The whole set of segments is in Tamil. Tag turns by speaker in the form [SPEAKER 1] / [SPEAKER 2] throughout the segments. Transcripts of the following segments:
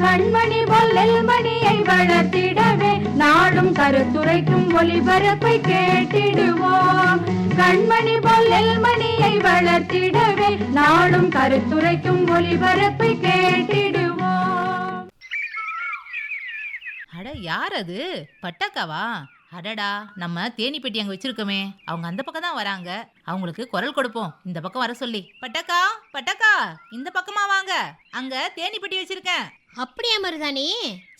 [SPEAKER 1] கண்மணி பொல்லில் மணியை வளர்த்திடவே நாடும் கருத்துரைக்கும் ஒளிபரப்பை கேட்டிடுவோம். கண்மணி பொல்லில் மணியை வளர்த்திடவே நாடும் கருத்துரைக்கும் ஒளிபரப்பை கேட்டிடுவோம்.
[SPEAKER 2] அட யார் அது? பட்டக்காவா? அடடா நம்ம தேனி பெட்டி அங்க வச்சிருக்கோமே. அவங்க அந்த பக்கம் தான் வராங்க. அவங்களுக்கு குரல் கொடுப்போம். இந்த பக்கம் வர சொல்லி. பட்டக்கா பட்டக்கா இந்த பக்கமா வாங்க. அங்க தேனி பெட்டி வச்சிருக்கேன்.
[SPEAKER 3] அப்படியா மருதானி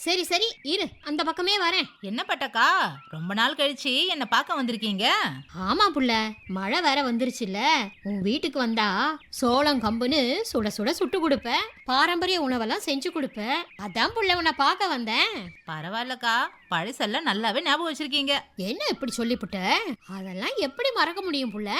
[SPEAKER 3] சரி சரி இரு அந்த பக்கமே வரேன்.
[SPEAKER 2] என்ன பட்டக்கா? ரொம்ப நாள் கழிச்சு என்ன பார்க்க வந்திருக்கீங்க?
[SPEAKER 3] ஆமா புள்ள மழை வேற வந்துருச்சுல்ல. உன் வீட்டுக்கு வந்தா சோளம் கம்புன்னு சுட சுட சுட்டு கொடுப்ப பாரம்பரிய உணவெல்லாம் செஞ்சு கொடுப்ப அதான் புள்ள உன்னை பார்க்க வந்தேன்.
[SPEAKER 2] பரவாயில்லக்கா பழசெல்லாம் நல்லாவே ஞாபகம் வச்சிருக்கீங்க.
[SPEAKER 3] என்ன இப்படி சொல்லிப்புட்ட? அதெல்லாம் எப்படி மறக்க முடியும் புள்ள?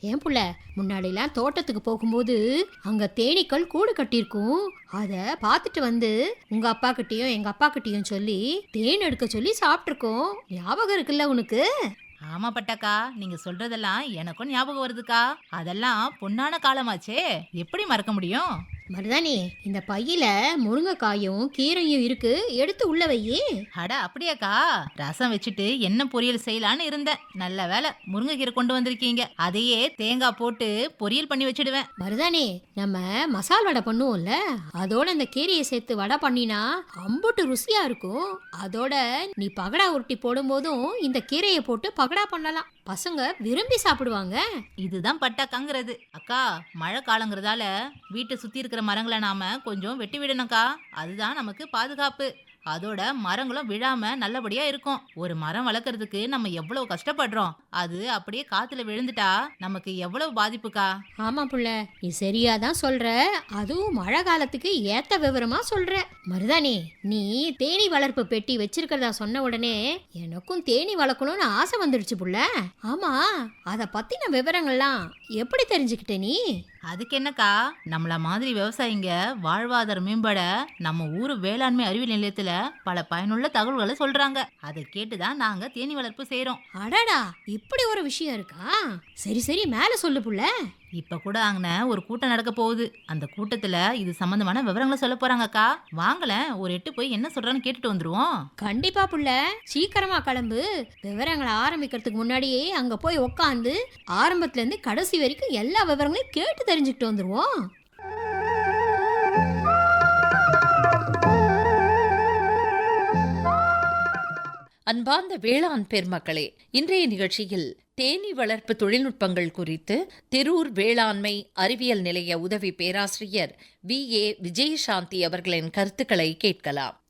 [SPEAKER 3] ஏன் புள்ள முன்னாடிலாம் தோட்டத்துக்கு போகும்போது அங்க தேனீக்கள் கூடு கட்டியிருக்கும். அத பார்த்துட்டு வந்து உங்க அப்பா கிட்டயும் எங்க அப்பா கிட்டயும் சொல்லி தேன் எடுக்க சொல்லி சாப்பிட்டுருக்கோம். ஞாபகம் இருக்குல்ல உனக்கு?
[SPEAKER 2] ஆமா பட்டக்கா நீங்க சொல்றதெல்லாம் எனக்கும் ஞாபகம் வருதுக்கா. அதெல்லாம் பொன்னான காலமாச்சே. எப்படி மறக்க முடியும்?
[SPEAKER 3] மருதானி இந்த பையில முருங்கைக்காயும் கீரையும் இருக்கு. எடுத்து உள்ள வையி.
[SPEAKER 2] அட அப்படியாக்கா. ரசம் வச்சுட்டு என்ன பொரியல் செய்யலான்னு இருந்தேன். நல்ல வேலை முருங்கைக்கீரை கொண்டு வந்திருக்கீங்க. அதையே தேங்காய் போட்டு பொரியல் பண்ணி வச்சிடுவேன்.
[SPEAKER 3] மருதானி நம்ம மசால் வடை பண்ணுவோம்ல. அதோட இந்த கீரையை சேர்த்து வடை பண்ணினா அம்புட்டு ருசியா இருக்கும். அதோட நீ பகடா உருட்டி போடும்போதும் இந்த கீரையை போட்டு பகடா பண்ணலாம். பசங்க விரும்பி சாப்பிடுவாங்க.
[SPEAKER 2] இதுதான் பட்டாக்காங்கிறது. அக்கா மழை காலங்கிறதால வீட்டை சுத்தி இருக்கிற மரங்களை நாம கொஞ்சம் வெட்டி விடணும்க்கா. அதுதான் நமக்கு பாதுகாப்பு. அதோட மரங்களும் விழாம நல்லபடியா இருக்கும். ஒரு மரம் வளர்க்கறதுக்கு நம்ம எவ்வளவு கஷ்டப்படுறோம்? அது அப்படியே காத்துல விழுந்துட்டா நமக்கு எவ்வளவு பாதிப்புக்கா?
[SPEAKER 3] ஆமா புள்ள நீ சரியாதான் சொல்ற. அதுவும் மழை காலத்துக்கு ஏத்த விவரமா சொல்ற. மருதானி நீ தேனி வளர்ப்பு பெட்டி வச்சிருக்கிறதா சொன்ன உடனே எனக்கும் தேனி வளர்க்கணும்னு ஆசை வந்துடுச்சு புள்ள. ஆமா அத பத்தின விவரங்கள்லாம் எப்படி தெரிஞ்சுக்கிட்ட நீ?
[SPEAKER 2] அதுக்கு என்னக்கா? நம்மள மாதிரி விவசாயிங்க வாழ்வாதாரம் மேம்பட நம்ம ஊர் வேளாண்மை அறிவியல் நிலையத்துல பல பயனுள்ள தகவல்களை சொல்றாங்க. அதை கேட்டுதான் நாங்க தேனி வளர்ப்பு செய்யறோம்
[SPEAKER 3] அடடா! இப்படி ஒரு விஷயம் இருக்கா? சரி சரி மேல சொல்லு புள்ள.
[SPEAKER 2] இப்ப கூட அங்கன ஒரு கூட்டம் நடக்க போகுது. அந்த கூட்டத்துல இது சம்பந்தமான விவரங்களை சொல்ல போறாங்கக்கா வாங்கலேன் ஒரு எட்டு போய் என்ன சொல்றான்னு கேட்டுட்டு வந்துருவோம்.
[SPEAKER 3] கண்டிப்பா புள்ள. சீக்கிரமா கிளம்பு. விவரங்களை ஆரம்பிக்கிறதுக்கு முன்னாடியே அங்க போய் உக்காந்து ஆரம்பத்துல இருந்து கடைசி வரைக்கும் எல்லா விவரங்களையும் கேட்டு தெரிஞ்சுக்கிட்டு வந்துருவோம்.
[SPEAKER 4] அன்பார்ந்த வேளாண் பெருமக்களே இன்றைய நிகழ்ச்சியில் தேனீ வளர்ப்பு தொழில்நுட்பங்கள் குறித்து திரூர் வேளாண்மை அறிவியல் நிலைய உதவி பேராசிரியர் வி. ஏ. விஜயசாந்தி அவர்களின் கருத்துக்களை கேட்கலாம்.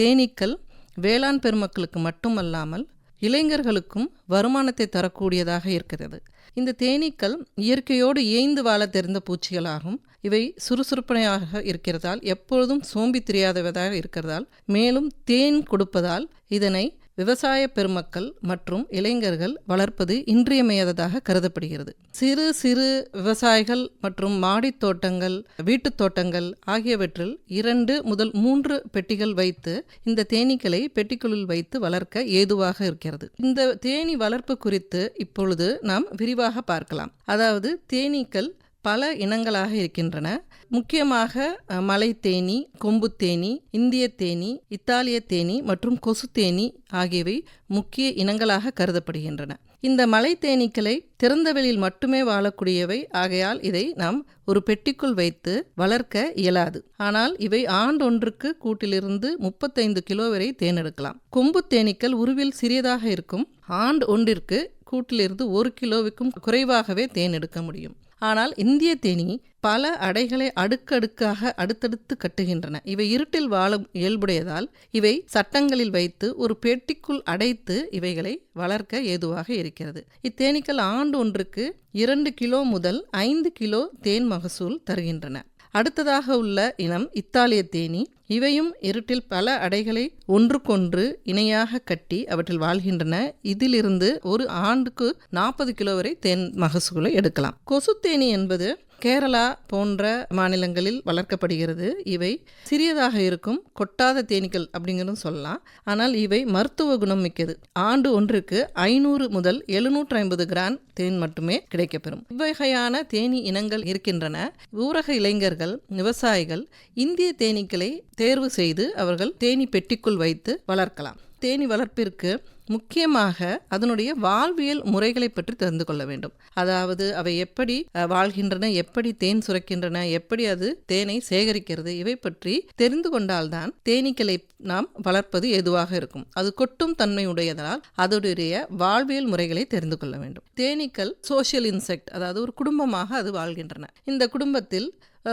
[SPEAKER 5] தேனீக்கள் வேளாண் பெருமக்களுக்கு மட்டுமல்லாமல் இளைஞர்களுக்கும் வருமானத்தை தரக்கூடியதாக இருக்கிறது. இந்த தேனீக்கள் இயற்கையோடு ஏய்ந்து வாழ தெரிந்த பூச்சிகளாகும். இவை சுறுசுறுப்பனையாக இருக்கிறதால் எப்பொழுதும் சோம்பி தெரியாதவதாக இருக்கிறதால் மேலும் தேன் கொடுப்பதால் இதனை விவசாய பெருமக்கள் மற்றும் இளைஞர்கள் வளர்ப்பது இன்றியமையாததாக கருதப்படுகிறது. சிறு சிறு விவசாயிகள் மற்றும் மாடித் தோட்டங்கள் வீட்டுத் தோட்டங்கள் ஆகியவற்றில் இரண்டு முதல் மூன்று பெட்டிகள் வைத்து இந்த தேனீக்களை பெட்டிக்குள் வைத்து வளர்க்க ஏதுவாக இருக்கிறது. இந்த தேனீ வளர்ப்பு குறித்து இப்பொழுது நாம் விரிவாக பார்க்கலாம். அதாவது தேனீக்கள் பல இனங்களாக இருக்கின்றன. முக்கியமாக அஹ், மலைத்தேனி கொம்புத்தேனி இந்திய தேனி இத்தாலிய தேனி மற்றும் கொசு தேனி ஆகியவை முக்கிய இனங்களாக கருதப்படுகின்றன. இந்த மலைத்தேனீக்களை திறந்தவெளியில் மட்டுமே வாழக்கூடியவை. ஆகையால் இதை நாம் ஒரு பெட்டிக்குள் வைத்து வளர்க்க இயலாது. ஆனால் இவை ஆண்டொன்றுக்கு கூட்டிலிருந்து முப்பத்தைந்து கிலோ வரை தேனெடுக்கலாம். கொம்பு தேனீக்கள் உருவில் சிறியதாக இருக்கும். ஆண்டு ஒன்றிற்கு கூட்டிலிருந்து ஒரு கிலோவுக்கும் குறைவாகவே தேன் எடுக்க முடியும். ஆனால் இந்திய தேனி பல அடைகளை அடுக்கடுக்காக அடுத்தடுத்து கட்டுகின்றன. இவை இருட்டில் வாழும் இயல்புடையதால் இவை சட்டங்களில் வைத்து ஒரு பெட்டிக்குள் அடைத்து இவைகளை வளர்க்க ஏதுவாக இருக்கிறது. இத்தேனீக்கள் ஆண்டு ஒன்றுக்கு இரண்டு கிலோ முதல் ஐந்து கிலோ தேன் மகசூல் தருகின்றன. அடுத்ததாக உள்ள இனம் இத்தாலிய தேனி. இவையும் இருட்டில் பல அடைகளை ஒன்றுக்கொன்று இணையாக கட்டி அவற்றில் வாழ்கின்றன. இதிலிருந்து ஒரு ஆண்டுக்கு நாற்பது கிலோ வரை தேன் மகசூலை எடுக்கலாம். கொசுத்தேனி என்பது கேரளா போன்ற மாநிலங்களில் வளர்க்கப்படுகிறது. இவை சிறியதாக இருக்கும் கொட்டாத தேனீக்கள் அப்படிங்கிறதும் சொல்லலாம். ஆனால் இவை மருத்துவ குணம் மிக்கது. ஆண்டு ஒன்றுக்கு ஐநூறு முதல் எழுநூற்று ஐம்பது கிராம் தேன் மட்டுமே கிடைக்கப்பெறும். இவ்வகையான தேனீ இனங்கள் இருக்கின்றன. ஊரக இளைஞர்கள் விவசாயிகள் இந்திய தேனீக்களை தேர்வு செய்து அவர்கள் தேனீ பெட்டிக்குள் வைத்து வளர்க்கலாம். தேனீ வளர்ப்பிற்கு முக்கியமாக அதனுடைய வாழ்வியல் முறைகளை பற்றி தெரிந்து கொள்ள வேண்டும். அதாவது அவை எப்படி வாழ்கின்றன எப்படி தேன் சுரக்கின்றன எப்படி அது தேனை சேகரிக்கிறது இவை பற்றி தெரிந்து கொண்டால்தான் தேனீக்களை நாம் வளர்ப்பது எதுவாக இருக்கும். அது கொட்டும் தன்மை உடையதால் அதனுடைய வாழ்வியல் முறைகளை தெரிந்து கொள்ள வேண்டும். தேனீக்கள் சோஷியல் இன்செக்ட் அதாவது ஒரு குடும்பமாக அது வாழ்கின்றன. இந்த குடும்பத்தில்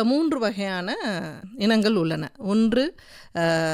[SPEAKER 5] மூன்று வகையான இனங்கள் உள்ளன. ஒன்று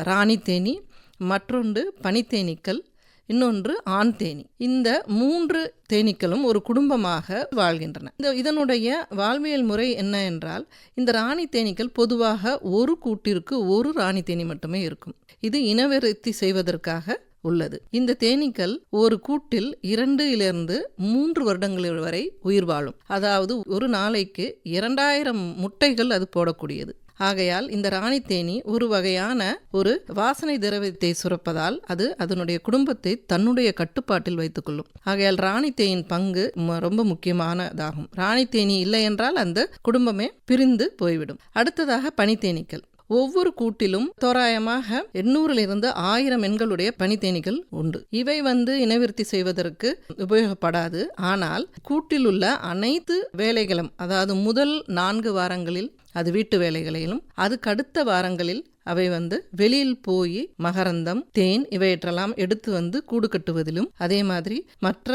[SPEAKER 5] ராணி தேனி மற்றொன்று பனித்தேனீக்கள் இன்னொன்று ஆண் தேனி இந்த மூன்று தேனீக்களும் ஒரு குடும்பமாக வாழ்கின்றன. இந்த இதனுடைய வாழ்வியல் முறை என்ன என்றால் இந்த ராணி தேனீக்கள் பொதுவாக ஒரு கூட்டிற்கு ஒரு ராணி தேனி மட்டுமே இருக்கும். இது இனவிருத்தி செய்வதற்காக உள்ளது. இந்த தேனீக்கள் ஒரு கூட்டில் இரண்டிலிருந்து மூன்று வருடங்கள் வரை உயிர் வாழும். அதாவது ஒரு நாளைக்கு இரண்டாயிரம் முட்டைகள் அது போடக்கூடியது. ஆகையால் இந்த ராணி தேனி ஒரு வகையான ஒரு வாசனை திரவியத்தை சுரப்பதால் அது அதனுடைய குடும்பத்தை தன்னுடைய கட்டுப்பாட்டில் வைத்துக்கொள்ளும். ஆகையால் ராணி தேயின் பங்கு ரொம்ப முக்கியமானதாகும். ராணி தேனி இல்லை என்றால் அந்த குடும்பமே பிரிந்து போய்விடும். அடுத்ததாக பனித்தேனீக்கள் ஒவ்வொரு கூட்டிலும் தோராயமாக எண்ணூறிலிருந்து ஆயிரம் எண்களுடைய பனித்தேனிகள் உண்டு. இவை வந்து இனவிருத்தி செய்வதற்கு உபயோகப்படாது. ஆனால் கூட்டில் உள்ள அனைத்து வேலைகளும் அதாவது முதல் நான்கு வாரங்களில் அது வீட்டு வேலைகளிலும் அதுக்கு அடுத்த வாரங்களில் அவை வந்து வெளியில் போய் மகரந்தம் தேன் இவையற்றெல்லாம் எடுத்து வந்து கூடு கட்டுவதிலும் அதே மாதிரி மற்ற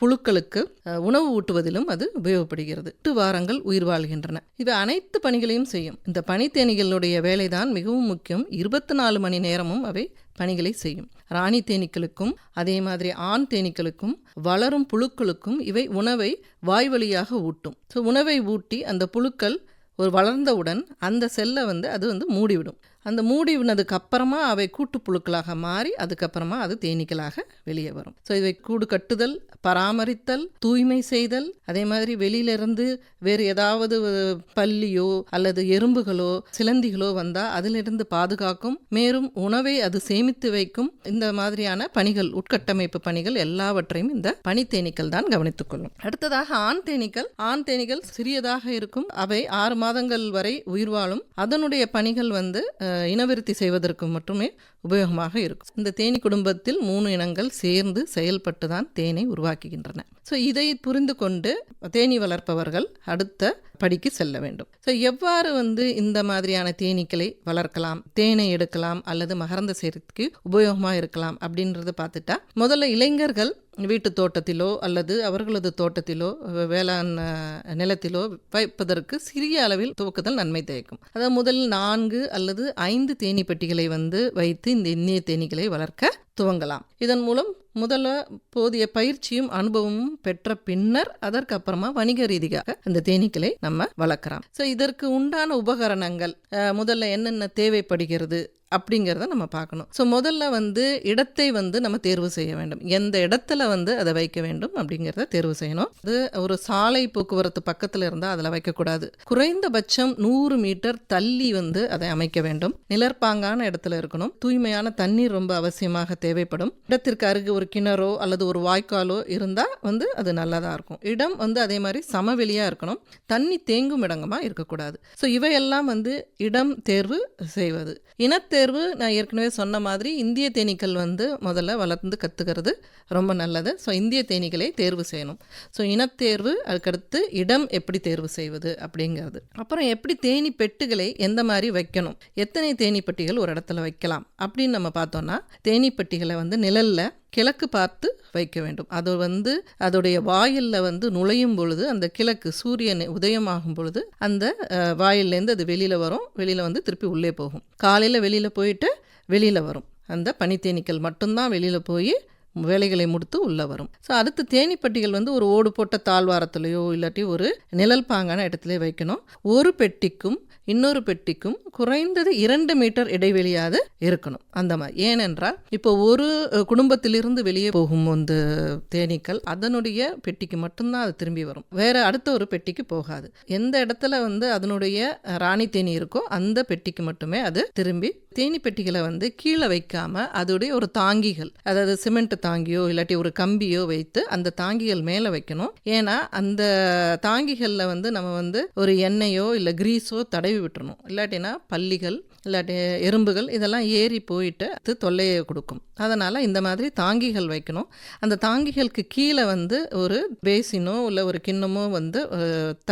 [SPEAKER 5] புழுக்களுக்கு உணவு ஊட்டுவதிலும் அது உபயோகப்படுகிறது. எட்டு வாரங்கள் உயிர் வாழ்கின்றன. இவை அனைத்து பணிகளையும் செய்யும். இந்த பனித்தேனிகளுடைய வேலைதான் மிகவும் முக்கியம். இருபத்தி நாலு மணி நேரமும் அவை பணிகளை செய்யும். ராணி தேனீக்களுக்கும் அதே மாதிரி ஆண் தேனீக்களுக்கும் வளரும் புழுக்களுக்கும் இவை உணவை வாய் வழியாக ஊட்டும். ஸோ உணவை ஊட்டி அந்த புழுக்கள் ஒரு வளர்ந்தவுடன் அந்த செல்லை வந்து அது வந்து மூடிவிடும். அந்த மூடிவினதுக்கு அப்புறமா அவை கூட்டுப்புழுக்களாக மாறி அதுக்கப்புறமா அது தேனீக்களாக வெளியே வரும். ஸோ இவை கூடு கட்டுதல் பராமரித்தல் தூய்மை செய்தல் அதே மாதிரி வெளியிலிருந்து வேறு ஏதாவது பள்ளியோ பல்லியோ அல்லது எறும்புகளோ சிலந்திகளோ வந்தால் அதிலிருந்து பாதுகாக்கும். மேலும் உணவை அது சேமித்து வைக்கும். இந்த மாதிரியான பணிகள் உட்கட்டமைப்பு பணிகள் எல்லாவற்றையும் இந்த பனித்தேனீக்கள் தான் கவனித்துக் கொள்ளும். அடுத்ததாக ஆண் தேனீக்கள். ஆண் தேனீக்கள் சிறியதாக இருக்கும். அவை ஆறு மாதங்கள் வரை உயிர் வாழும். அதனுடைய பணிகள் வந்து இனவிருத்தி செய்வதற்கு மட்டுமே உபயோகமாக இருக்கும். இந்த தேனி குடும்பத்தில் மூணு இனங்கள் சேர்ந்து செயல்பட்டு தான் தேனை உருவாக்குகின்றன. ஸோ இதை புரிந்து கொண்டு தேனீ வளர்ப்பவர்கள் அடுத்த படிக்கு செல்ல வேண்டும். ஸோ எவ்வாறு வந்து இந்த மாதிரியான தேனீக்களை வளர்க்கலாம் தேனை எடுக்கலாம் அல்லது மகரந்த சேர்க்கைக்கு உபயோகமாக இருக்கலாம் அப்படின்றத பார்த்துட்டா முதல்ல இளைஞர்கள் வீட்டு தோட்டத்திலோ அல்லது அவர்களது தோட்டத்திலோ வே- வேளாண் நிலத்திலோ வைப்பதற்கு சிறிய அளவில் துவக்குதல் நன்மை தேய்க்கும். அதாவது முதல் நான்கு அல்லது ஐந்து தேனி பெட்டிகளை வந்து வைத்து இந்த இந்திய தேனீக்களை வளர்க்க துவங்கலாம். இதன் மூலம் முதல்ல போதிய பயிற்சியும் அனுபவமும் பெற்ற பின்னர் அதற்கு அப்புறமா வணிக ரீதியாக இந்த தேனீக்களை நம்ம வளர்க்கலாம். ஸோ இதற்கு உண்டான உபகரணங்கள் முதல்ல என்னென்ன தேவைப்படுகிறது அப்படிங்கிறத நம்ம பார்க்கணும். ஸோ முதல்ல வந்து இடத்தை வந்து நம்ம தேர்வு செய்ய வேண்டும். எந்த இடத்துல வந்து அதை வைக்க வேண்டும் அப்படிங்கிறத தேர்வு செய்யணும். அது ஒரு சாலை போக்குவரத்து பக்கத்தில் இருந்தால் அதில் வைக்கக்கூடாது. குறைந்தபட்சம் நூறு மீட்டர் தள்ளி வந்து அதை அமைக்க வேண்டும். நிலற்பாங்கான இடத்துல இருக்கணும். தூய்மையான தண்ணீர் ரொம்ப அவசியமாக தேவை. தேவைப்படும். இடத்திற்கு அருகு ஒரு கிணறோ அல்லது ஒரு வாய்க்காலோ இருந்தால் வந்து அது நல்லதாக இருக்கும். இடம் வந்து அதே மாதிரி சமவெளியாக இருக்கணும். தண்ணி தேங்கும் இடங்கமாக இருக்கக்கூடாது. ஸோ இவையெல்லாம் வந்து இடம் தேர்வு செய்வது. இனத்தேர்வு நான் ஏற்கனவே சொன்ன மாதிரி இந்திய தேனீக்கள் வந்து முதல்ல வளர்ந்து கற்றுக்கிறது ரொம்ப நல்லது. ஸோ இந்திய தேனீக்களை தேர்வு செய்யணும். ஸோ இனத்தேர்வு அதுக்கடுத்து இடம் எப்படி தேர்வு செய்வது அப்படிங்கிறது. அப்புறம் எப்படி தேனி பெட்டுகளை எந்த மாதிரி வைக்கணும்? எத்தனை தேனி பெட்டிகள் ஒரு இடத்துல வைக்கலாம்? அப்படின்னு நம்ம பார்த்தோம்னா தேனி பெட்டிகளை வந்து நிழலில் கிழக்கு பார்த்து வைக்க வேண்டும். அது வந்து அதோடைய வாயிலில் வந்து நுழையும் பொழுது அந்த கிழக்கு சூரியன் உதயமாகும் பொழுது அந்த வாயிலேருந்து அது வெளியில் வரும். வெளியில் வந்து திருப்பி உள்ளே போகும். காலையில் வெளியில் போயிட்டு வெளியில் வரும். அந்த பனித்தேனீக்கள் மட்டும்தான் வெளியில் போய் வேலைகளை முடித்து உள்ளே வரும். ஸோ அடுத்து தேனீப்பட்டிகள் வந்து ஒரு ஓடு போட்ட தாழ்வாரத்துலேயோ இல்லாட்டி ஒரு நிழல் பாங்கான இடத்துல வைக்கணும். ஒரு பெட்டிக்கும் இன்னொரு பெட்டிக்கும் குறைந்தது இரண்டு மீட்டர் இடைவெளியாவது இருக்கணும். அந்த மாதிரி ஏனென்றால் இப்போ ஒரு குடும்பத்திலிருந்து வெளியே போகும் அந்த தேனீக்கள் அதனுடைய பெட்டிக்கு மட்டும்தான் அது திரும்பி வரும். வேற அடுத்த ஒரு பெட்டிக்கு போகாது. எந்த இடத்துல வந்து அதனுடைய ராணி தேனி இருக்கோ அந்த பெட்டிக்கு மட்டுமே அது திரும்பி தேனி பெட்டிகளை வந்து கீழே வைக்காம அதோடைய ஒரு தாங்கிகள் அதாவது சிமெண்ட் தாங்கியோ இல்லாட்டி ஒரு கம்பியோ வைத்து அந்த தாங்கிகள் மேலே வைக்கணும். ஏன்னா அந்த தாங்கிகளில் வந்து நம்ம வந்து ஒரு எண்ணெயோ இல்லை கிரீஸோ தடவி விட்டுறணும். இல்லாட்டினா பள்ளிகள் இல்லாட்டி எறும்புகள் இதெல்லாம் ஏறி போயிட்டு அது தொல்லையை கொடுக்கும். அதனால் இந்த மாதிரி தாங்கிகள் வைக்கணும். அந்த தாங்கிகளுக்கு கீழே வந்து ஒரு பேசினோ இல்லை ஒரு கிண்ணமோ வந்து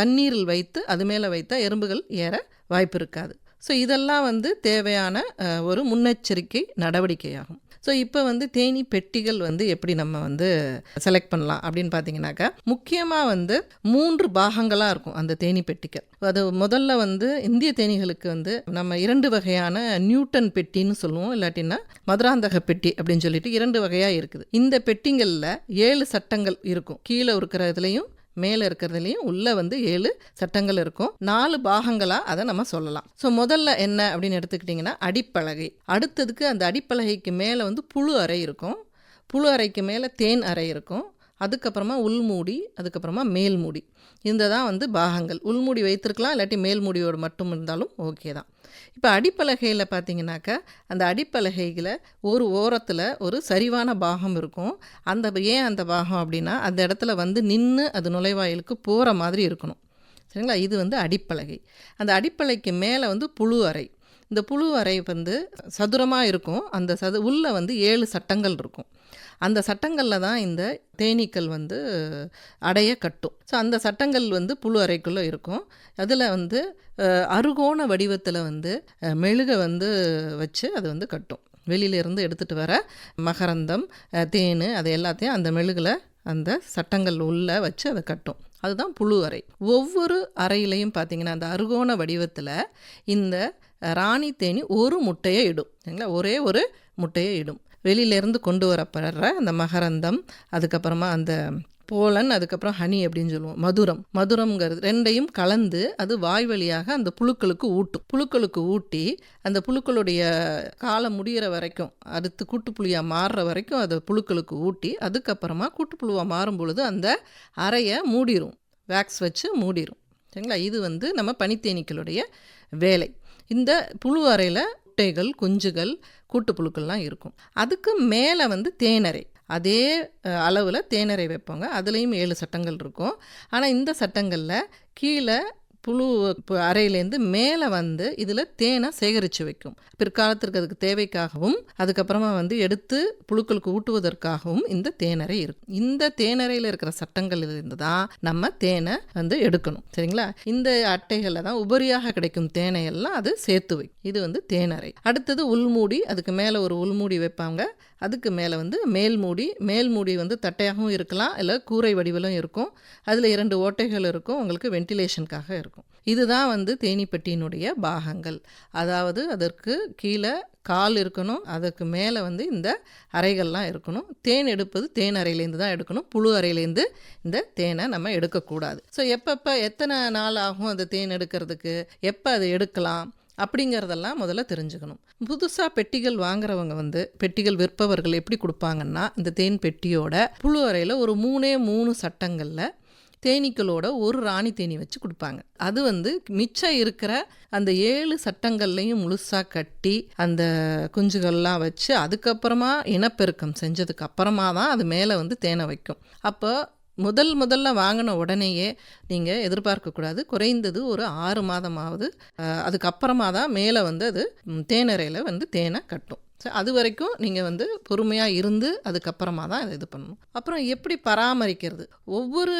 [SPEAKER 5] தண்ணீரில் வைத்து அது மேலே வைத்தால் எறும்புகள் ஏற வாய்ப்பு இருக்காது. ஸோ இதெல்லாம் வந்து தேவையான ஒரு முன்னெச்சரிக்கை நடவடிக்கையாகும். ஸோ இப்போ வந்து தேனி பெட்டிகள் வந்து எப்படி நம்ம வந்து செலக்ட் பண்ணலாம் அப்படின்னு பார்த்தீங்கன்னாக்கா முக்கியமாக வந்து மூன்று பாகங்களாக இருக்கும் அந்த தேனி பெட்டிகள். அது முதல்ல வந்து இந்திய தேனிகளுக்கு வந்து நம்ம இரண்டு வகையான நியூட்டன் பெட்டின்னு சொல்லுவோம். இல்லாட்டின்னா மதுராந்தக பெட்டி அப்படின்னு சொல்லிட்டு இரண்டு வகையாக இருக்குது. இந்த பெட்டிங்களில் ஏழு சட்டங்கள் இருக்கும். கீழே இருக்கிறதுலையும் மேலே இருக்கிறதுலையும் உள்ளே வந்து ஏழு சட்டங்கள் இருக்கும். நாலு பாகங்களாக அதை நம்ம சொல்லலாம். ஸோ முதல்ல என்ன அப்படின்னு எடுத்துக்கிட்டிங்கன்னா அடிப்பலகை. அடுத்ததுக்கு அந்த அடிப்பலகைக்கு மேலே வந்து புழு அறை இருக்கும். புழு அறைக்கு மேலே தேன் அறை இருக்கும். அதுக்கப்புறமா உள்மூடி அதுக்கப்புறமா மேல்மூடி இந்த தான் வந்து பாகங்கள். உள்மூடி வைத்திருக்கலாம் இல்லாட்டி மேல்மூடியோடு மட்டும் இருந்தாலும் ஓகே தான். இப்போ அடிப்பலகையில் பார்த்தீங்கன்னாக்கா அந்த அடிப்பலகையில் ஒரு ஓரத்தில் ஒரு சரிவான பாகம் இருக்கும். அந்த ஏன் அந்த பாகம் அப்படின்னா அந்த இடத்துல வந்து நின்று அது நுழைவாயிலுக்கு போகிற மாதிரி இருக்கணும். சரிங்களா? இது வந்து அடிப்பலகை. அந்த அடிப்பலகைக்கு மேலே வந்து புழு அறை. இந்த புழு அறை வந்து சதுரமாக இருக்கும். அந்த சது உள்ளே வந்து ஏழு சட்டங்கள் இருக்கும். அந்த சட்டங்களில் தான் இந்த தேனீக்கள் வந்து அடைய கட்டும். ஸோ அந்த சட்டங்கள் வந்து புழு அறைக்குள்ளே இருக்கும். அதில் வந்து அருகோண வடிவத்தில் வந்து மெழுக மெழுகை வந்து வச்சு அது வந்து கட்டும். வெளியிலேருந்து எடுத்துகிட்டு வர மகரந்தம் தேன் அதை எல்லாத்தையும் அந்த மெழுகில் அந்த சட்டங்கள் உள்ளே வச்சு அதை கட்டும். அதுதான் புழு அறை. ஒவ்வொரு அறையிலையும் பார்த்தீங்கன்னா அந்த அருகோண வடிவத்தில் இந்த ராணி தேனி ஒரு முட்டையை இடும். சரிங்களா? ஒரே ஒரு முட்டையை இடும். வெளியிலேருந்து கொண்டு வரப்படுற அந்த மகரந்தம் அதுக்கப்புறமா அந்த போலன் அதுக்கப்புறம் ஹனி அப்படின்னு சொல்லுவோம். மதுரம். மதுரம்ங்கிறது ரெண்டையும் கலந்து அது வாய் வழியாக அந்த புழுக்களுக்கு ஊட்டும். புழுக்களுக்கு ஊட்டி அந்த புழுக்களுடைய காலம் முடிகிற வரைக்கும் அடுத்து கூட்டுப்புளியாக மாறுற வரைக்கும் அதை புழுக்களுக்கு ஊட்டி அதுக்கப்புறமா கூட்டுப்புழுவாக மாறும் பொழுது அந்த அறையை மூடிரும். வேக்ஸ் வச்சு மூடிடும் சரிங்களா? இது வந்து நம்ம பனித்தேனீக்களுடைய வேலை. இந்த புழு அறையில் முட்டைகள் குஞ்சுகள் கூட்டுப்புழுக்கள்லாம் இருக்கும். அதுக்கு மேலே வந்து தேனறை அதே அளவில் தேனறை வைப்பாங்க. அதுலேயும் ஏழு சட்டங்கள் இருக்கும். ஆனால் இந்த சட்டங்களில் கீழே புழு இப்போ அறையிலேருந்து மேலே வந்து இதில் தேனை சேகரித்து வைக்கும். பிற்காலத்திற்கு அதுக்கு தேவைக்காகவும் அதுக்கப்புறமா வந்து எடுத்து புழுக்களுக்கு ஊட்டுவதற்காகவும் இந்த தேனறை இருக்கும் இந்த தேனறையில் இருக்கிற சட்டங்களிலிருந்து தான் நம்ம தேனை வந்து எடுக்கணும். சரிங்களா? இந்த அட்டைகளில் தான் உபரியாக கிடைக்கும் தேனை எல்லாம் அது சேர்த்து வைக்கும். இது வந்து தேனறை. அடுத்தது உள்மூடி அதுக்கு மேலே ஒரு உள்மூடி வைப்பாங்க. அதுக்கு மேலே வந்து மேல் மூடி மேல் மூடி வந்து தட்டையாகவும் இருக்கலாம் இல்லை கூரை வடிவிலும் இருக்கும். அதில் இரண்டு ஓட்டைகள் இருக்கும் உங்களுக்கு வென்டிலேஷனுக்காக இருக்கும். இதுதான் வந்து தேனிப்பட்டியினுடைய பாகங்கள். அதாவது அதற்கு கீழே கால் இருக்கணும் அதுக்கு மேலே வந்து இந்த அறைகள்லாம் இருக்கணும். தேன் எடுப்பது தேன் அறையிலேருந்து தான் எடுக்கணும். புழு அறையிலேருந்து இந்த தேனை நம்ம எடுக்கக்கூடாது. ஸோ எப்பப்போ எத்தனை நாள் ஆகும் அந்த தேன் எடுக்கிறதுக்கு? எப்போ அதை எடுக்கலாம்? அப்படிங்கிறதெல்லாம் முதல்ல தெரிஞ்சுக்கணும். புதுசாக பெட்டிகள் வாங்குறவங்க வந்து பெட்டிகள் விற்பவர்கள் எப்படி கொடுப்பாங்கன்னா இந்த தேன் பெட்டியோட புழு அறையில் ஒரு மூணே மூணு சட்டங்களில் தேனீக்களோட ஒரு ராணி தேனி வச்சு கொடுப்பாங்க. அது வந்து மிச்சம் இருக்கிற அந்த ஏழு சட்டங்கள்லையும் முழுசாக கட்டி அந்த குஞ்சுகள்லாம் வச்சு அதுக்கப்புறமா இனப்பெருக்கம் செஞ்சதுக்கு அப்புறமா தான் அது மேலே வந்து தேனை வைக்கும். அப்போ முதல் முதல்ல வாங்கின உடனேயே நீங்கள் எதிர்பார்க்கக்கூடாது குறைந்தது ஒரு ஆறு மாதமாவது அதுக்கப்புறமா தான் மேலே வந்து அது தேனறையில் வந்து தேனை கட்டும். ஸோ அது வரைக்கும் நீங்கள் வந்து பொறுமையாக இருந்து அதுக்கப்புறமா தான் அதை இது பண்ணணும். அப்புறம் எப்படி பராமரிக்கிறது? ஒவ்வொரு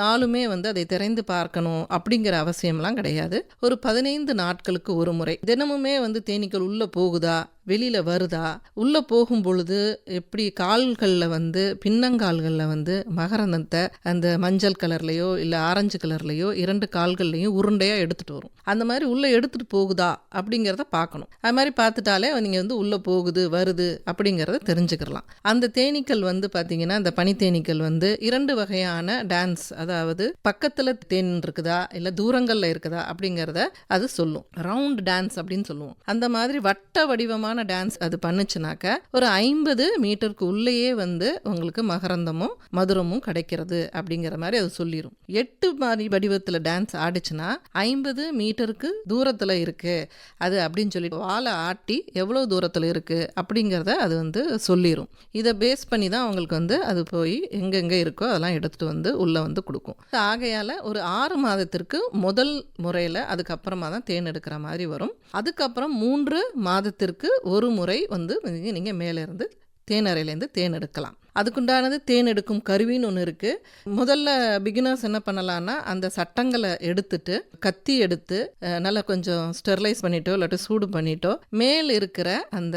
[SPEAKER 5] நாளுமே வந்து அதை திறந்து பார்க்கணும் அப்படிங்கிற அவசியம்லாம் கிடையாது. ஒரு பதினைந்து நாட்களுக்கு ஒரு முறை. தினமுமே வந்து தேனீக்கள் உள்ளே போகுதா? வெளியில் வருதா? உள்ளே போகும் பொழுது எப்படி கால்களில் வந்து பின்னங்கால்களில் வந்து மகரந்தத்தை அந்த மஞ்சள் கலர்லேயோ இல்லை ஆரஞ்சு கலர்லேயோ இரண்டு கால்கள்லையும் உருண்டையாக எடுத்துகிட்டு வரும். அந்த மாதிரி உள்ளே எடுத்துகிட்டு போகுதா அப்படிங்கிறத பார்க்கணும். அது மாதிரி பார்த்துட்டாலே நீங்கள் வந்து உள்ளே போகுது வருது அப்படிங்கிறத தெரிஞ்சுக்கிறலாம் அந்த தேனீக்கள் வந்து பார்த்திங்கன்னா அந்த பனித்தேனீக்கள் வந்து இரண்டு வகையான டான்ஸ் அதாவது பக்கத்தில் தேன் இருக்குதா இல்லை தூரங்களில் இருக்குதா அப்படிங்கிறத அது சொல்லும். ரவுண்ட் டான்ஸ் அப்படின்னு சொல்லுவோம். அந்த மாதிரி வட்ட வடிவமான டான்ஸ் அது பண்ணுச்சுனாக்க ஒரு ஐம்பது மீட்டருக்கு உள்ளேயே வந்து உங்களுக்கு மகரந்தமும் மதுரமும் கிடைக்கிறது அப்படிங்கிற மாதிரி அது சொல்லிடும் எட்டு மாதிரி வடிவத்தில் டான்ஸ் ஆடிச்சுன்னா ஐம்பது மீட்டருக்கு தூரத்தில் இருக்கு. அது அப்படின்னு சொல்லி வாழை ஆட்டி எவ்வளோ தூரத்தில் இருக்கு அப்படிங்கிறத அது வந்து சொல்லிடும் இதை பேஸ் பண்ணி தான் அவங்களுக்கு வந்து அது போய் எங்கெங்கே இருக்கோ அதெல்லாம் எடுத்துகிட்டு வந்து உள்ளே வந்து கொடுக்கும். ஆகையால் ஒரு ஆறு மாதத்திற்கு முதல் முறையில் அதுக்கப்புறமா தான் தேன் எடுக்கிற மாதிரி வரும். அதுக்கப்புறம் மூன்று மாதத்திற்கு ஒரு முறை வந்து நீங்கள் மேலே இருந்து தேனறையிலேருந்து தேன் எடுக்கலாம். அதுக்குண்டானது தேன் எடுக்கும் கருவின்னு ஒன்று இருக்குது முதல்ல பிகினர்ஸ் என்ன பண்ணலான்னா அந்த சட்டங்களை எடுத்துட்டு கத்தி எடுத்து நல்லா கொஞ்சம் ஸ்டெர்லைஸ் பண்ணிட்டோ இல்லாட்டி சூடு பண்ணிட்டோ மேல் இருக்கிற அந்த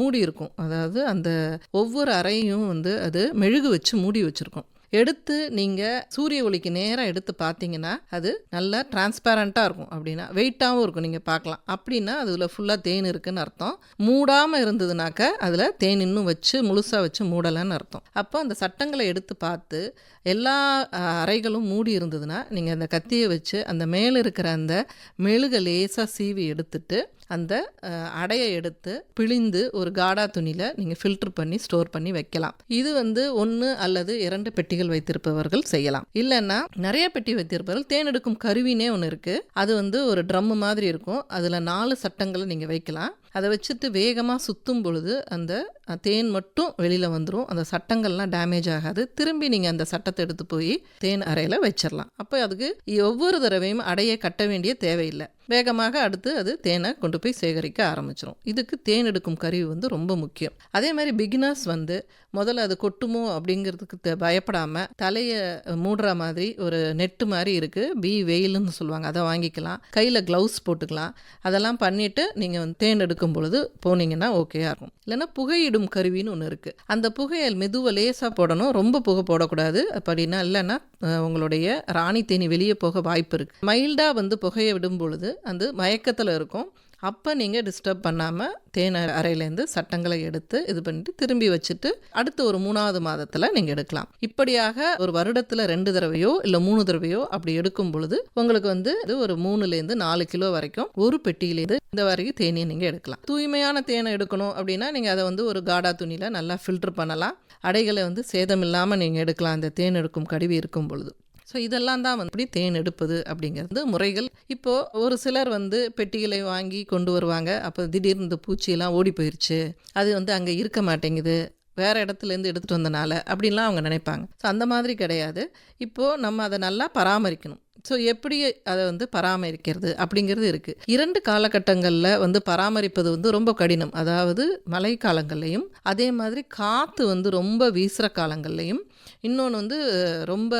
[SPEAKER 5] மூடி இருக்கும். அதாவது அந்த ஒவ்வொரு அறையும் வந்து அது மெழுகு வச்சு மூடி வச்சுருக்கும். எடுத்து நீங்கள் சூரிய ஒளிக்கு நேராக எடுத்து பார்த்தீங்கன்னா அது நல்லா டிரான்ஸ்பேரண்ட்டாக இருக்கும் அப்படின்னா வெயிட்டாகவும் இருக்கும். நீங்கள் பார்க்கலாம் அப்படின்னா அதில் ஃபுல்லாக தேன் இருக்குதுன்னு அர்த்தம். மூடாமல் இருந்ததுனாக்க அதில் தேன் இன்னும் வச்சு முழுசாக வச்சு மூடலைன்னு அர்த்தம். அப்போ அந்த சட்டங்களை எடுத்து பார்த்து எல்லா அறைகளும் மூடி இருந்ததுன்னா நீங்கள் அந்த கத்தியை வச்சு அந்த மேலே இருக்கிற அந்த மெழுகை லேசாக சீவி எடுத்துட்டு அந்த அடையை எடுத்து பிழிந்து ஒரு காடா துணியில் நீங்கள் ஃபில்டர் பண்ணி ஸ்டோர் பண்ணி வைக்கலாம். இது வந்து ஒன்று அல்லது இரண்டு பெட்டிகள் வைத்திருப்பவர்கள் செய்யலாம். இல்லைன்னா நிறைய பெட்டி வைத்திருப்பவர்கள் தேன் எடுக்கும் கருவினே ஒன்று இருக்குது அது வந்து ஒரு ட்ரம் மாதிரி இருக்கும். அதில் நாலு சட்டங்களை நீங்கள் வைக்கலாம். அதை வச்சுட்டு வேகமாக சுற்றும் பொழுது அந்த தேன் மட்டும் வெளியில் வந்துடும் அந்த சட்டங்கள்லாம் டேமேஜ் ஆகாது. திரும்பி நீங்கள் அந்த சட்டத்தை எடுத்து போய் தேன் அறையில் வச்சிடலாம் அப்போ அதுக்கு ஒவ்வொரு தடவையும் அடையை கட்ட வேண்டிய தேவையில்லை. வேகமாக அடுத்து அது தேனை கொண்டு போய் சேகரிக்க ஆரம்பிச்சிடும் இதுக்கு தேன் எடுக்கும் கருவி வந்து ரொம்ப முக்கியம். அதே மாதிரி பிகினர்ஸ் வந்து முதல்ல அது கொட்டுமோ அப்படிங்கிறதுக்கு பயப்படாமல் தலையை மூடுற மாதிரி ஒரு நெட்டு மாதிரி இருக்குது பி வெயில்னு சொல்லுவாங்க. அதை வாங்கிக்கலாம். கையில் க்ளவுஸ் போட்டுக்கலாம். அதெல்லாம் பண்ணிவிட்டு நீங்கள் வந்து தேன் எடுக்கும் பொழுது போனீங்கன்னா ஓகேயாக இருக்கும். இல்லைன்னா புகையிடும் கருவின்னு ஒன்று இருக்குது அந்த புகையை மெதுவை லேசாக போடணும். ரொம்ப புகை போடக்கூடாது. அப்படின்னா இல்லைன்னா உங்களுடைய ராணி தேனி வெளியே போக வாய்ப்பு இருக்குது மைல்டாக வந்து புகையை விடும் பொழுது அந்த மயக்கத்தில் இருக்கும். அப்போ நீங்கள் டிஸ்டர்ப் பண்ணாமல் தேன் அறையிலேருந்து சட்டங்களை எடுத்து இது பண்ணிட்டு திரும்பி வச்சுட்டு அடுத்த ஒரு மூணாவது மாதத்தில் நீங்கள் எடுக்கலாம். இப்படியாக ஒரு வருடத்தில் ரெண்டு தடவையோ இல்லை மூணு தடவையோ அப்படி எடுக்கும் பொழுது உங்களுக்கு வந்து இது ஒரு மூணுலேருந்து நாலு கிலோ வரைக்கும் ஒரு பெட்டியிலேருந்து இந்த வரைக்கும் தேனியை நீங்கள் எடுக்கலாம். தூய்மையான தேனை எடுக்கணும் அப்படின்னா நீங்கள் அதை வந்து ஒரு காடா துணியில் நல்லா ஃபில்டர் பண்ணலாம். அடைகளை வந்து சேதம் இல்லாமல் நீங்கள் எடுக்கலாம். அந்த தேன் எடுக்கும் கருவி இருக்கும் பொழுது. ஸோ இதெல்லாம் தான் வந்து இப்படி தேன் எடுப்பது அப்படிங்கிறது முறைகள். இப்போது ஒரு சிலர் வந்து பெட்டிகளை வாங்கி கொண்டு வருவாங்க. அப்போ திடீர்னு இந்த பூச்சியெல்லாம் ஓடி போயிடுச்சு அது வந்து அங்கே இருக்க மாட்டேங்குது. வேறு இடத்துலேருந்து எடுத்துகிட்டு வந்தனால அப்படின்லாம் அவங்க நினைப்பாங்க. ஸோ அந்த மாதிரி கிடையாது. இப்போது நம்ம அதை நல்லா பராமரிக்கணும். ஸோ எப்படி அதை வந்து பராமரிக்கிறது அப்படிங்கிறது இருக்குது இரண்டு காலகட்டங்களில் வந்து பராமரிப்பது வந்து ரொம்ப கடினம். அதாவது மழை காலங்கள்லையும் அதே மாதிரி காற்று வந்து ரொம்ப வீசுகிற காலங்கள்லையும் இன்னொன்று வந்து ரொம்ப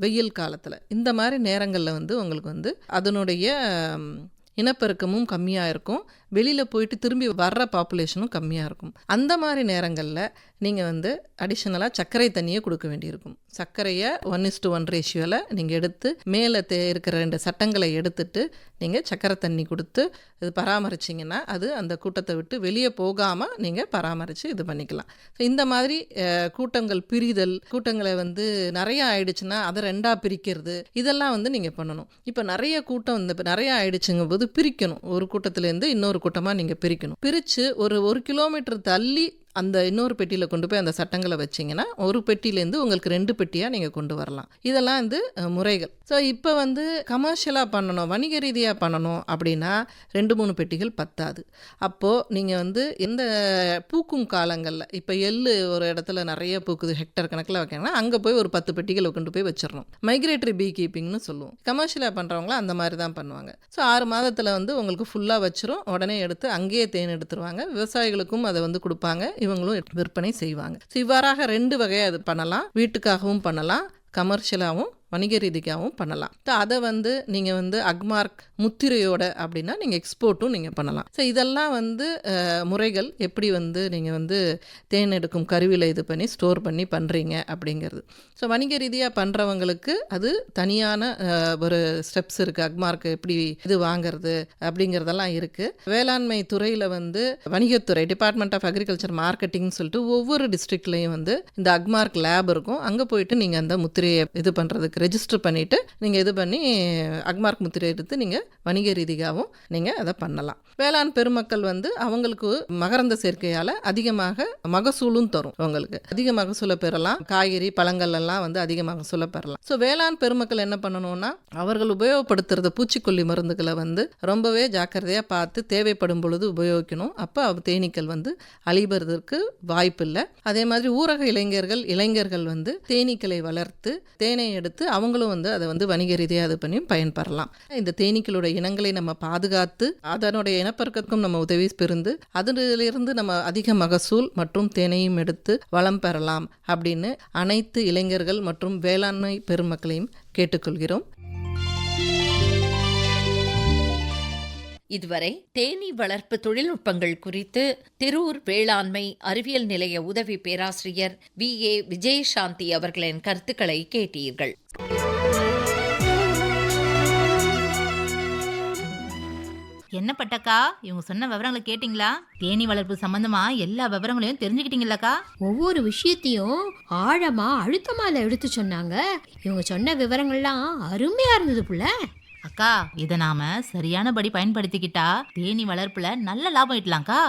[SPEAKER 5] வெயில் காலத்தில். இந்த மாதிரி நேரங்களில் வந்து உங்களுக்கு வந்து அதனுடைய இனப்பெருக்கமும் கம்மியாக இருக்கும். வெளியில் போயிட்டு திரும்பி வர்ற பாப்புலேஷனும் கம்மியாக இருக்கும். அந்த மாதிரி நேரங்களில் நீங்கள் வந்து அடிஷ்னலாக சர்க்கரை தண்ணியை கொடுக்க வேண்டியிருக்கும். சர்க்கரையை ஒன் இஸ் டு ஒன் ரேஷியோவில் நீங்கள் எடுத்து மேலே தே இருக்கிற ரெண்டு சட்டங்களை எடுத்துட்டு நீங்கள் சர்க்கரை தண்ணி கொடுத்து இது பராமரிச்சிங்கன்னா அது அந்த கூட்டத்தை விட்டு வெளியே போகாமல் நீங்கள் பராமரித்து இது பண்ணிக்கலாம். ஸோ இந்த மாதிரி கூட்டங்கள் பிரிதல் கூட்டங்களை வந்து நிறையா ஆயிடுச்சுன்னா அதை ரெண்டாக பிரிக்கிறது இதெல்லாம் வந்து நீங்கள் பண்ணணும். இப்போ நிறைய கூட்டம் இந்த நிறையா நிறைய ஆயிடுச்சுங்கும் போது பிரிக்கணும். ஒரு கூட்டத்துலேருந்து இன்னொரு கூட்டமாக நீங்கள் பிரிக்கணும். பிரித்து ஒரு ஒரு கிலோமீட்டர் தள்ளி அந்த இன்னொரு பெட்டியில் கொண்டு போய் அந்த சட்டங்களை வச்சிங்கன்னா ஒரு பெட்டியிலேருந்து உங்களுக்கு ரெண்டு பெட்டியாக நீங்கள் கொண்டு வரலாம். இதெல்லாம் வந்து முறைகள். ஸோ இப்போ வந்து கமர்ஷியலாக பண்ணணும் வணிக ரீதியாக பண்ணணும் அப்படின்னா ரெண்டு மூணு பெட்டிகள் பத்தாது. அப்போது நீங்கள் வந்து எந்த பூக்கும் காலங்களில் இப்போ எள்ளு ஒரு இடத்துல நிறைய பூக்குது ஹெக்டர் கணக்கில் வைக்கணும்னா அங்கே போய் ஒரு பத்து பெட்டிகளை கொண்டு போய் வச்சிடணும். மைக்ரேட்டரி பீ கீப்பிங்னு சொல்லுவோம். கமர்ஷியலாக பண்ணுறவங்களாம் அந்த மாதிரி தான் பண்ணுவாங்க. ஸோ ஆறு மாதத்தில் வந்து உங்களுக்கு ஃபுல்லாக வச்சிரும். உடனே எடுத்து அங்கேயே தேன் எடுத்துருவாங்க. விவசாயிகளுக்கும் அதை வந்து கொடுப்பாங்க. இவங்களும் விற்பனை செய்வாங்க. ஸோ இவ்வாறாக ரெண்டு வகையாக அது பண்ணலாம். வீட்டுக்காகவும் பண்ணலாம். கமர்ஷியலாகவும் வணிக ரீதியாகவும் பண்ணலாம். ஸோ அதை வந்து நீங்கள் வந்து அக்மார்க் முத்திரையோட அப்படின்னா நீங்கள் எக்ஸ்போர்ட்டும் நீங்கள் பண்ணலாம். ஸோ இதெல்லாம் வந்து முறைகள் எப்படி வந்து நீங்கள் வந்து தேன் எடுக்கும் கருவியில் இது பண்ணி ஸ்டோர் பண்ணி பண்ணுறீங்க அப்படிங்கிறது. ஸோ வணிக ரீதியாக பண்ணுறவங்களுக்கு அது தனியான ஒரு ஸ்டெப்ஸ் இருக்குது அக்மார்க் எப்படி இது வாங்குறது அப்படிங்கிறதெல்லாம் இருக்குது வேளாண்மை துறையில் வந்து வணிகத்துறை டிபார்ட்மெண்ட் ஆஃப் அக்ரிகல்ச்சர் மார்க்கெட்டிங்னு சொல்லிட்டு ஒவ்வொரு டிஸ்ட்ரிக்ட்லேயும் வந்து இந்த அக்மார்க் லேப் இருக்கும். அங்கே போயிட்டு நீங்கள் அந்த முத்திரையை இது பண்ணுறதுக்கு ரெஜிஸ்டர் பண்ணிவிட்டு நீங்கள் இது பண்ணி அக்மார்க் முத்திரை எடுத்து நீங்கள் வணிக ரீதியாகவும் நீங்கள் அதை பண்ணலாம். வேளாண் பெருமக்கள் வந்து அவங்களுக்கு மகரந்த சேர்க்கையால் அதிகமாக மகசூலும் தரும் உங்களுக்கு. அதிக மகசூலை பெறலாம் காய்கறி பழங்கள் எல்லாம் வந்து அதிக மகசூலை பெறலாம் ஸோ வேளாண் பெருமக்கள் என்ன பண்ணணும்னா அவர்கள் உபயோகப்படுத்துறது பூச்சிக்கொல்லி மருந்துகளை வந்து ரொம்பவே ஜாக்கிரதையாக பார்த்து தேவைப்படும் பொழுது உபயோகிக்கணும். அப்போ தேனீக்கள் வந்து அழிபறதற்கு வாய்ப்பில்லை. அதே மாதிரி ஊரக இளைஞர்கள் இளைஞர்கள் வந்து தேனீக்களை வளர்த்து தேனை எடுத்து அவங்களும் வந்து அதை வந்து வணிக ரீதியாக இது பண்ணி பயன்பெறலாம். இந்த தேனீக்களோட இனங்களை நம்ம பாதுகாத்து அதனுடைய இனப்பெருக்கத்துக்கும் நம்ம உதவி பெருந்து அதிலிருந்து நம்ம அதிக மகசூல் மற்றும் தேனையும் எடுத்து வளம் பெறலாம் அப்படின்னு அனைத்து இளைஞர்கள் மற்றும் வேளாண்மை பெருமக்களையும் கேட்டுக்கொள்கிறோம்.
[SPEAKER 4] இதுவரை தேனீ வளர்ப்பு தொழில்நுட்பங்கள் குறித்து திருவூர் வேளாண்மை அறிவியல் நிலைய உதவி பேராசிரியர் வி. ஏ. விஜயசாந்தி அவர்களின் கருத்துக்களை கேட்டீர்கள்.
[SPEAKER 2] என்ன பட்டக்கா? இவங்க சொன்ன விவரங்களை கேட்டிங்களா? தேனி வளர்ப்பு சம்பந்தமா எல்லா விவரங்களையும் தெரிஞ்சுக்கிட்டீங்களாக்கா?
[SPEAKER 3] ஒவ்வொரு விஷயத்தையும் ஆழமா அழுத்தமால எடுத்து சொன்னாங்க. இவங்க சொன்ன விவரங்கள்லாம் அருமையா இருந்தது புள்ள.
[SPEAKER 2] அக்கா இதை நாம சரியானபடி பயன்படுத்திக்கிட்டா தேனி வளர்ப்புல நல்ல லாபம் ஈட்டலாம்க்கா.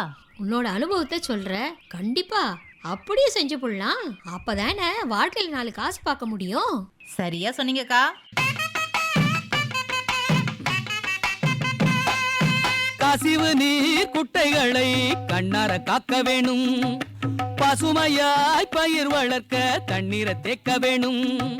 [SPEAKER 3] உன்னோட அனுபவத்தை சொல்ற. கண்டிப்பா. அப்படியே செஞ்சு போடலாம். அப்பதானே வாழ்க்கையில நாலு காசு பார்க்க முடியும்.
[SPEAKER 2] சரியா சொன்னீங்கக்கா.
[SPEAKER 6] கசிவு நீர் குட்டைகளை கண்ணார காக்க வேணும். பசுமையாய் பயிர் வளர்க்க தண்ணீரை தேக்க வேணும்.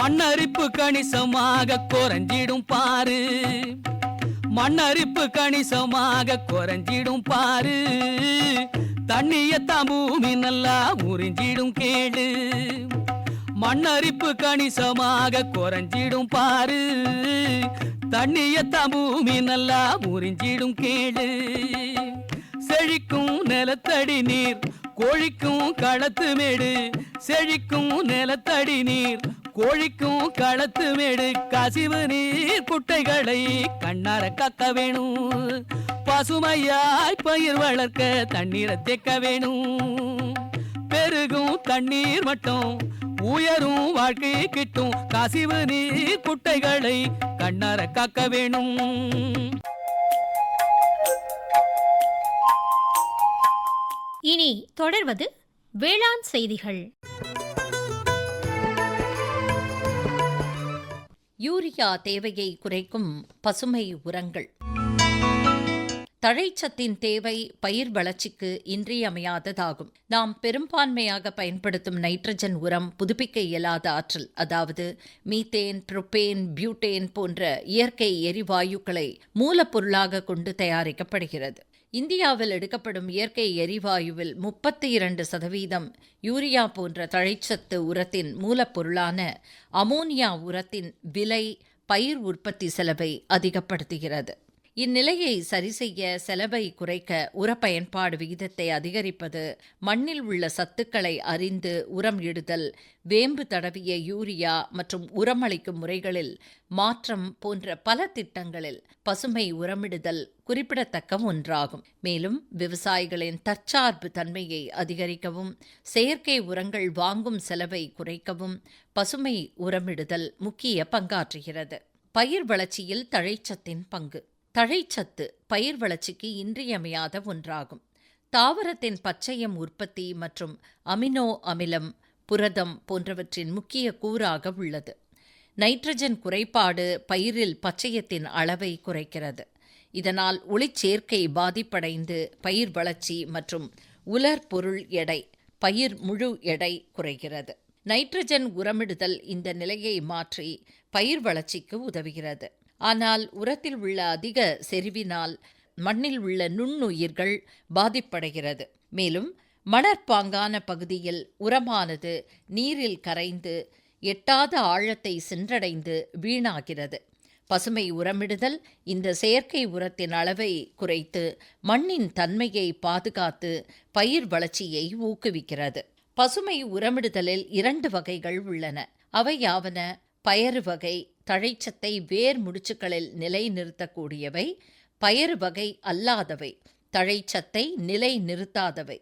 [SPEAKER 6] மண்ணரிப்பு கணிசமாக குறைஞ்சிடும் பாரு. மண்ணரிப்பு கணிசமாக குறைஞ்சிடும் பாரு. தண்ணியத்தான் பூமி நல்லா உறிஞ்சிடும் கேடு. மண்ணரிப்பு கணிசமாக குறைஞ்சிடும் பாரு. தண்ணியத்தான் பூமி நல்லா உறிஞ்சிடும் கேடு. செழிக்கும் நிலத்தடி நீர் கோழிக்கும் களத்து மேடு. செழிக்கும் நிலத்தடி நீர் கோழிக்கும் களத்து மேடு கசிவு நீர் குட்டைகளை கண்ணார கக்க வேணும். பசுமையாய் பயிர் வளர்க்க தண்ணீரை தேக்க வேணும். பெருகும் தண்ணீர் மட்டும் உயரும் வாழ்க்கை கிட்டும் கசிவு நீர் குட்டைகளை கண்ணார காக்க வேணும்.
[SPEAKER 3] இனி தொடர்வது வேளாண் செய்திகள்.
[SPEAKER 4] யூரியா தேவையை குறைக்கும் பசுமை உரங்கள். தழைச்சத்தின் தேவை பயிர் வளர்ச்சிக்கு இன்றியமையாததாகும். நாம் பெரும்பான்மையாக பயன்படுத்தும் நைட்ரஜன் உரம் புதுப்பிக்க இயலாத ஆற்றல் அதாவது மீத்தேன் புரோப்பேன் பியூட்டேன் போன்ற இயற்கை எரிவாயுக்களை மூலப்பொருளாக கொண்டு தயாரிக்கப்படுகிறது. இந்தியாவில் எடுக்கப்படும் இயற்கை எரிவாயுவில் முப்பத்தி இரண்டு சதவீதம் யூரியா போன்ற தழைச்சத்து உரத்தின் மூலப்பொருளான அமோனியா உரத்தின் விலை பயிர் உற்பத்தி செலவை அதிகப்படுத்துகிறது. இந்நிலையை சரிசெய்ய செலவை குறைக்க உர பயன்பாடு விகிதத்தை அதிகரிப்பது மண்ணில் உள்ள சத்துக்களை அறிந்து உரம் இடுதல் வேம்பு தடவிய யூரியா மற்றும் உரமளிக்கும் முறைகளில் மாற்றம் போன்ற பல திட்டங்களில் பசுமை உரமிடுதல் குறிப்பிடத்தக்க ஒன்றாகும். மேலும் விவசாயிகளின் தற்சார்பு தன்மையை அதிகரிக்கவும் செயற்கை உரங்கள் வாங்கும் செலவை குறைக்கவும் பசுமை உரமிடுதல் முக்கிய பங்காற்றுகிறது. பயிர் வளர்ச்சியில் தழைச்சத்தின் பங்கு. தழைச்சத்து பயிர் வளர்ச்சிக்கு இன்றியமையாத ஒன்றாகும். தாவரத்தின் பச்சையம் உற்பத்தி மற்றும் அமினோ அமிலம் புரதம் போன்றவற்றின் முக்கிய கூறாக உள்ளது. நைட்ரஜன் குறைபாடு பயிரில் பச்சையத்தின் அளவை குறைக்கிறது. இதனால் ஒளிச்சேர்க்கை பாதிப்படைந்து பயிர் வளர்ச்சி மற்றும் உலர் பொருள் எடை பயிர் முழு எடை குறைகிறது. நைட்ரஜன் உரமிடுதல் இந்த நிலையை மாற்றி பயிர் வளர்ச்சிக்கு உதவுகிறது. ஆனால் உரத்தில் உள்ள அதிக செறிவினால் மண்ணில் உள்ள நுண்ணுயிர்கள் பாதிப்படைகிறது. மேலும் மணற்பாங்கான பகுதியில் உரமானது நீரில் கரைந்து எட்டாத ஆழத்தை சென்றடைந்து வீணாகிறது. பசுமை உரமிடுதல் இந்த செயற்கை உரத்தின் அளவை குறைத்து மண்ணின் தன்மையை பாதுகாத்து பயிர் வளர்ச்சியை ஊக்குவிக்கிறது. பசுமை உரமிடுதலில் இரண்டு வகைகள் உள்ளன. அவையாவன பயறு வகை தழைச்சத்தை வேர் முடிச்சுக்களில் நிலைநிறுத்தக்கூடியவை பயறு வகை அல்லாதவை தழைச்சத்தை நிலை நிறுத்தாதவை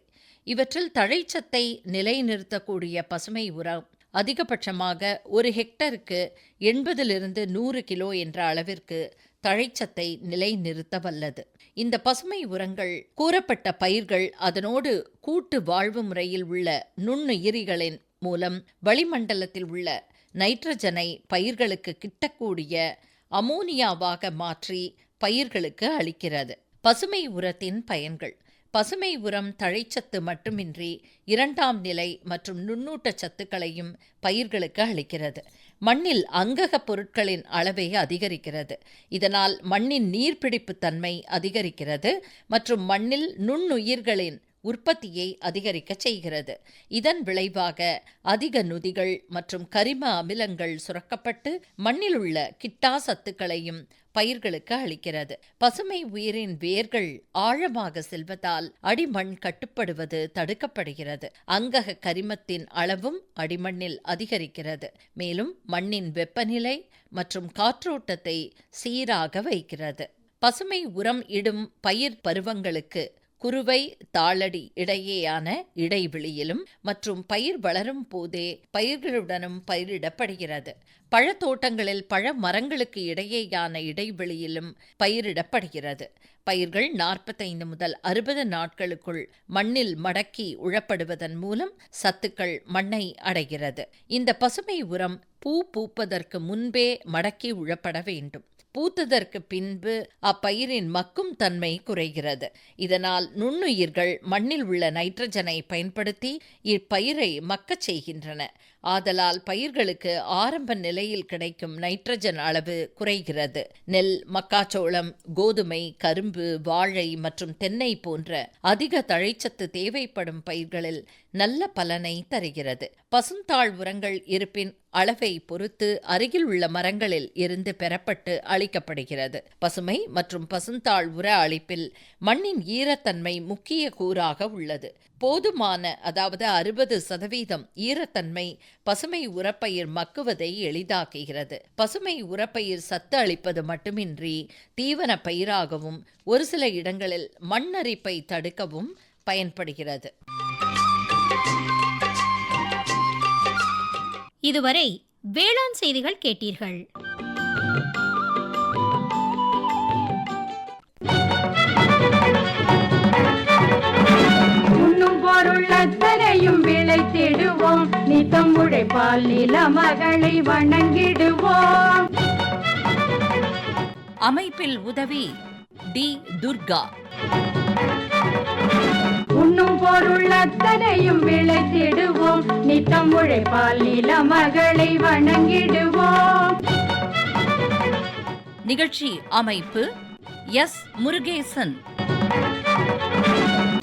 [SPEAKER 4] இவற்றில் தழைச்சத்தை நிலைநிறுத்தக்கூடிய பசுமை உரம் அதிகபட்சமாக ஒரு ஹெக்டருக்கு எண்பதிலிருந்து நூறு கிலோ என்ற அளவிற்கு தழைச்சத்தை நிலைநிறுத்த வல்லது இந்த பசுமை உரங்கள் கூறப்பட்ட பயிர்கள் அதனோடு கூட்டு வாழ்வு முறையில் உள்ள நுண்ணுயிரிகளின் மூலம் வளிமண்டலத்தில் உள்ள நைட்ரஜனை பயிர்களுக்கு கிட்டக்கூடிய அமோனியாவாக மாற்றி பயிர்களுக்கு அளிக்கிறது. பசுமை உரத்தின் பயன்கள். பசுமை உரம் தழைச்சத்து மட்டுமின்றி இரண்டாம் நிலை மற்றும் நுண்ணூட்டச் சத்துக்களையும் பயிர்களுக்கு அளிக்கிறது. மண்ணில் அங்கக பொருட்களின் அளவை அதிகரிக்கிறது. இதனால் மண்ணின் நீர்பிடிப்பு தன்மை அதிகரிக்கிறது மற்றும் மண்ணில் நுண்ணுயிர்களின் உற்பத்தியை அதிகரிக்க செய்கிறது. இதன் விளைவாக அதிக நொதிகள் மற்றும் கரிம அமிலங்கள் சுரக்கப்பட்டு மண்ணில் உள்ள கிட்டா சத்துக்களையும் பயிர்களுக்கு அளிக்கிறது. பசுமை உயிரின் வேர்கள் ஆழமாக செல்வதால் அடிமண் கட்டுப்படுவது தடுக்கப்படுகிறது. அங்கக கரிமத்தின் அளவும் அடிமண்ணில் அதிகரிக்கிறது. மேலும் மண்ணின் வெப்பநிலை மற்றும் காற்றோட்டத்தை சீராக வைக்கிறது. பசுமை உரம் இடும் பயிர் பருவங்களுக்கு குறுவை தாளடி இடையேயான இடைவெளியிலும் மற்றும் பயிர் வளரும் போதே பயிர்களுடனும் பயிரிடப்படுகிறது. பழத்தோட்டங்களில் பழ மரங்களுக்கு இடையேயான இடைவெளியிலும் பயிரிடப்படுகிறது. பயிர்கள் நாற்பத்தைந்து முதல் அறுபது நாட்களுக்குள் மண்ணில் மடக்கி உழப்படுவதன் மூலம் சத்துக்கள் மண்ணை அடைகிறது. இந்த பசுமை உரம் பூ பூப்பதற்கு முன்பே மடக்கி உழப்பட வேண்டும். பூத்ததற்கு பின்பு அப்பயிரின் மக்கும் தன்மை குறைகிறது. இதனால் நுண்ணுயிர்கள் மண்ணில் உள்ள நைட்ரஜனை பயன்படுத்தி இப்பயிரை மக்கச் செய்கின்றன. ஆதலால் பயிர்களுக்கு ஆரம்ப நிலையில் கிடைக்கும் நைட்ரஜன் அளவு குறைகிறது. நெல் மக்காச்சோளம் கோதுமை கரும்பு வாழை மற்றும் தென்னை போன்ற அதிக தழைச்சத்து தேவைப்படும் பயிர்களில் நல்ல பலனை தருகிறது. பசுந்தாள் உரங்கள் இருப்பின் அளவை பொறுத்து அருகில் உள்ள மரங்களில் இருந்து பெறப்பட்டு அளிக்கப்படுகிறது பசுமை மற்றும் பசுந்தாள் உர அளிப்பில் மண்ணின் ஈரத்தன்மை முக்கிய கூறாக உள்ளது. போதுமான அதாவது அறுபது சதவீதம் ஈரத்தன்மை பசுமை உரப்பயிர் மக்குவதை எளிதாக்குகிறது. பசுமை உரப்பயிர் சத்து அளிப்பது மட்டுமின்றி தீவன பயிராகவும் ஒரு சில இடங்களில் மண்ணரிப்பை தடுக்கவும் பயன்படுகிறது.
[SPEAKER 3] இதுவரை வேளாண் செய்திகள் கேட்டீர்கள்.
[SPEAKER 1] உண்ணும் விளைத்திடுவோம் நித்தம் உழைப்பால் நில மகளை வணங்கிடுவோம்.
[SPEAKER 4] அமைப்பில் உதவி டி துர்கா.
[SPEAKER 1] உண்ணும் பொருள் அத்தனையும் விளைத்திடுவோம் நித்தம் உழைப்பால் நில மகளை வணங்கிடுவோம்.
[SPEAKER 4] நிகழ்ச்சி அமைப்பு எஸ் முருகேசன்.